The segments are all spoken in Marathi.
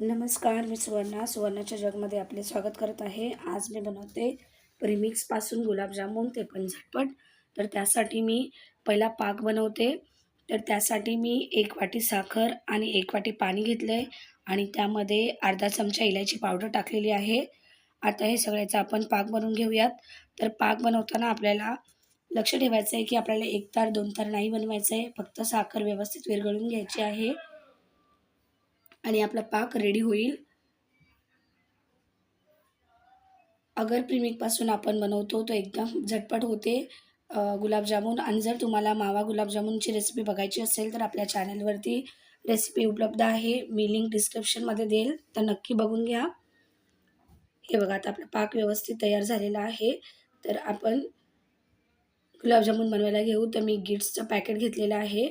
नमस्कार मी सुवर्णा. सुवर्णाच्या जगमध्ये आपले स्वागत करत आहे. आज मी बनवते प्रिमिक्सपासून गुलाबजामुन ते पण झटपट. तर त्यासाठी मी पहिला पाक बनवते. तर त्यासाठी मी एक वाटी साखर आणि एक वाटी पाणी घेतलं आहे आणि त्यामध्ये अर्धा चमचा इलायची पावडर टाकलेली आहे. आता हे सगळ्याचा आपण पाक बनवून घेऊयात. तर पाक बनवताना आपल्याला लक्ष ठेवायचं आहे की आपल्याला एक तार दोन तार नाही बनवायचं आहे फक्त साखर व्यवस्थित विरघळून घ्यायची आहे. आणि आपला पाक रेडी होईल. अगर प्रेमिकपासून आपण बनवतो तो एकदम झटपट होते. गुलाबजामून गुलाबजामुन. आणि जर तुम्हाला मावा गुलाबजामुनची रेसिपी बघायची असेल तर आपल्या चॅनलवरती रेसिपी उपलब्ध आहे. मी लिंक डिस्क्रिप्शनमध्ये देईल. तर नक्की बघून घ्या. हे बघा आता आपला पाक व्यवस्थित तयार झालेला आहे. तर आपण गुलाबजामुन बनवायला घेऊ. तर मी गिट्सचं पॅकेट घेतलेलं आहे.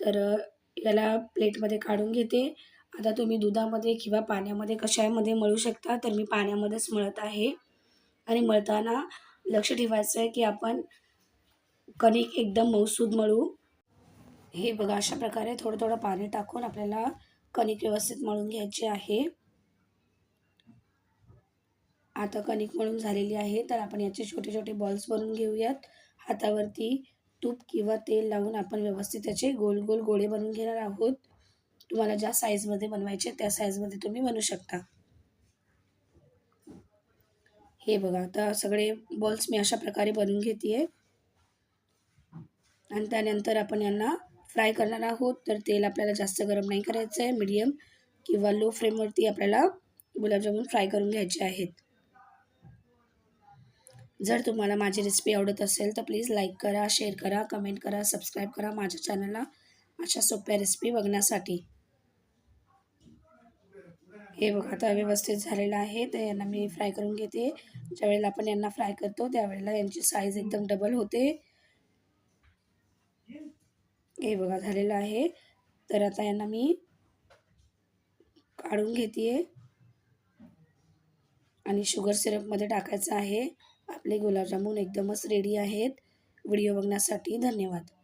तर याला प्लेटमध्ये काढून घेते. आता तुम्ही दुधामध्ये किंवा पाण्यामध्ये कशामध्ये मळू शकता तर मी पाण्यामध्येच मळत आहे. आणि मळताना लक्ष ठेवायचं आहे की आपण कणिक एकदम मऊसूद मळू. हे बघा अशा प्रकारे थोडं थोडं पाणी टाकून आपल्याला कणिक व्यवस्थित मळून घ्यायची आहे. आता कणिक मळून झालेली आहे तर आपण याचे छोटे छोटे बॉल्स बनवून घेऊयात. हातावरती तूप किंवा तेल लावून आपण व्यवस्थित त्याचे गोल गोल गोळे बनवून घेणार आहोत. तुम्हाला ज्या साईजमध्ये बनवायचे त्या साईजमध्ये तुम्ही बनवू शकता. हे बघा आता सगळे बॉल्स मी अशा प्रकारे बनवून घेते आणि त्यानंतर आपण यांना फ्राय करणार आहोत. तर तेल आपल्याला जास्त गरम नाही करायचं आहे मीडियम किंवा लो फ्लेमवरती आपल्याला गुलाबजामुन फ्राय करून घ्यायचे आहेत. जर तुम्हाला माझी रेसिपी आवडत असेल तर प्लीज लाईक करा शेअर करा कमेंट करा सबस्क्राईब करा माझ्या चॅनलला अशा सोप्या रेसिपी बघण्यासाठी. हे बघा आता व्यवस्थित झालेलं आहे. तर यांना मी फ्राय करून घेते. ज्यावेळेला आपण यांना फ्राय करतो त्यावेळेला यांची साईज एकदम डबल होते. हे बघा झालेलं आहे. तर आता यांना मी काढून घेते आणि शुगर सिरपमध्ये टाकायचं आहे. आपले गुलाबजामून एकदमच रेडी आहेत. व्हिडिओ बघण्यासाठी धन्यवाद.